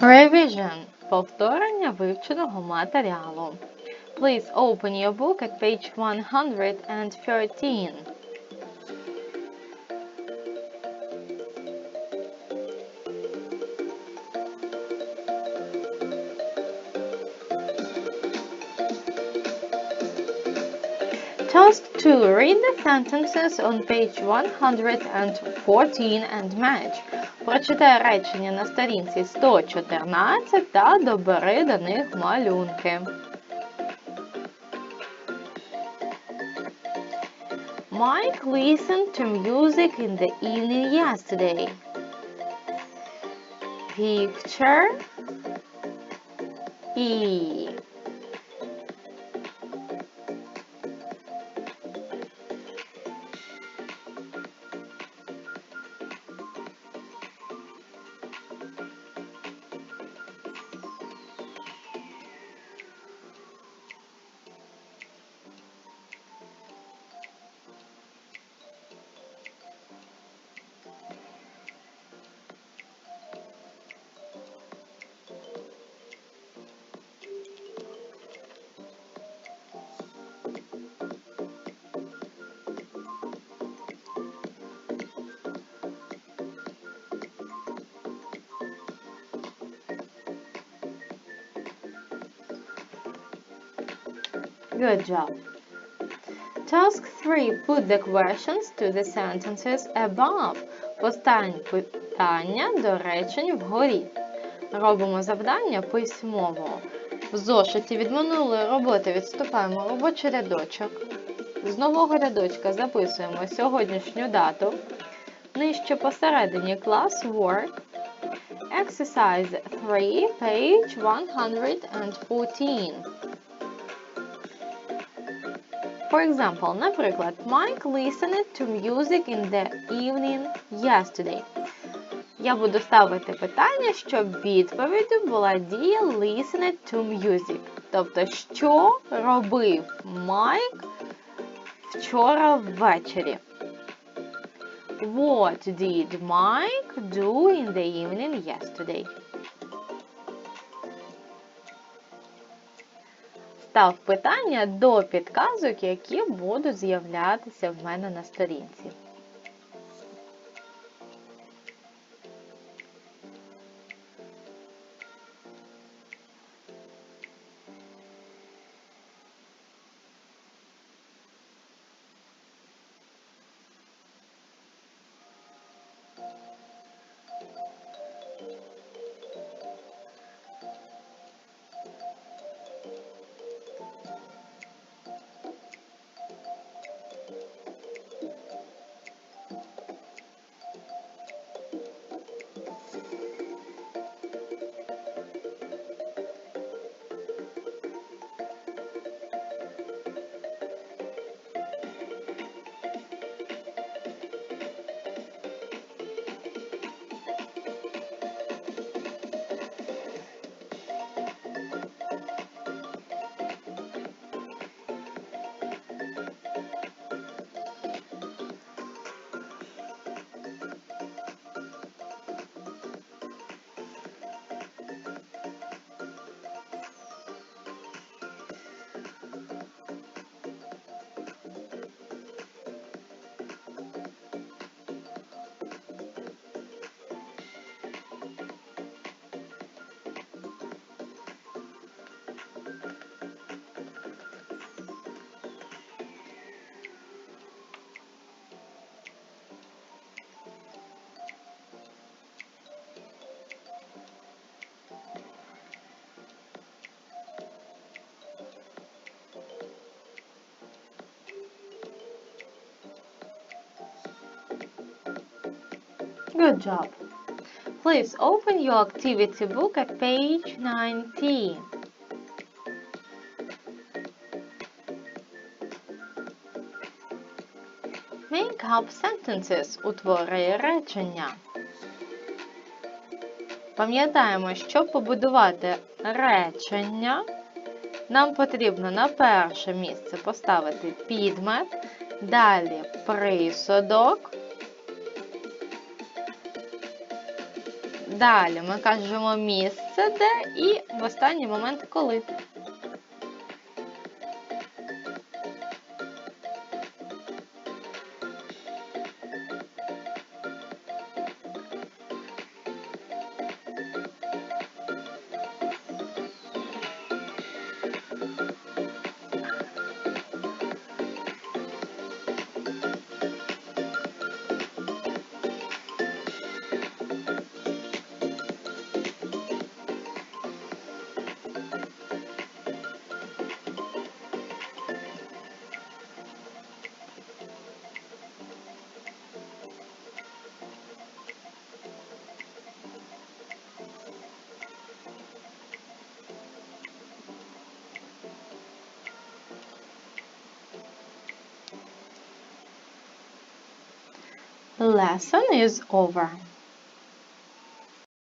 Revision – повторення вивченого матеріалу. Please open your book at page 113. Task 2. Read the sentences on page 114 and match. Прочитай речення на сторінці 114 та добери до них малюнки. Mike listened to music in the evening yesterday. Picture E. Good job. Task 3. Put the questions to the sentences above. Постань питання до речень вгорі. Робимо завдання письмово. В зошиті від минулої роботи відступаємо робочий рядочок. З нового рядочка записуємо сьогоднішню дату. Нижче посередині клас Work. Exercise 3, page 114. For example, наприклад, Mike listened to music in the evening yesterday. Я буду ставити питання, щоб відповіддю була дія listened to music. Тобто, що робив Майк вчора ввечері? What did Mike do in the evening yesterday? Став питання до підказок, які будуть з'являтися в мене на сторінці. Good job. Please open your activity book at page 19. Make up sentences. Утвори речення. Пам'ятаємо, щоб побудувати речення, нам потрібно на перше місце поставити підмет, далі присудок, Далі ми кажемо місце, де і в останній момент коли. Lesson is over.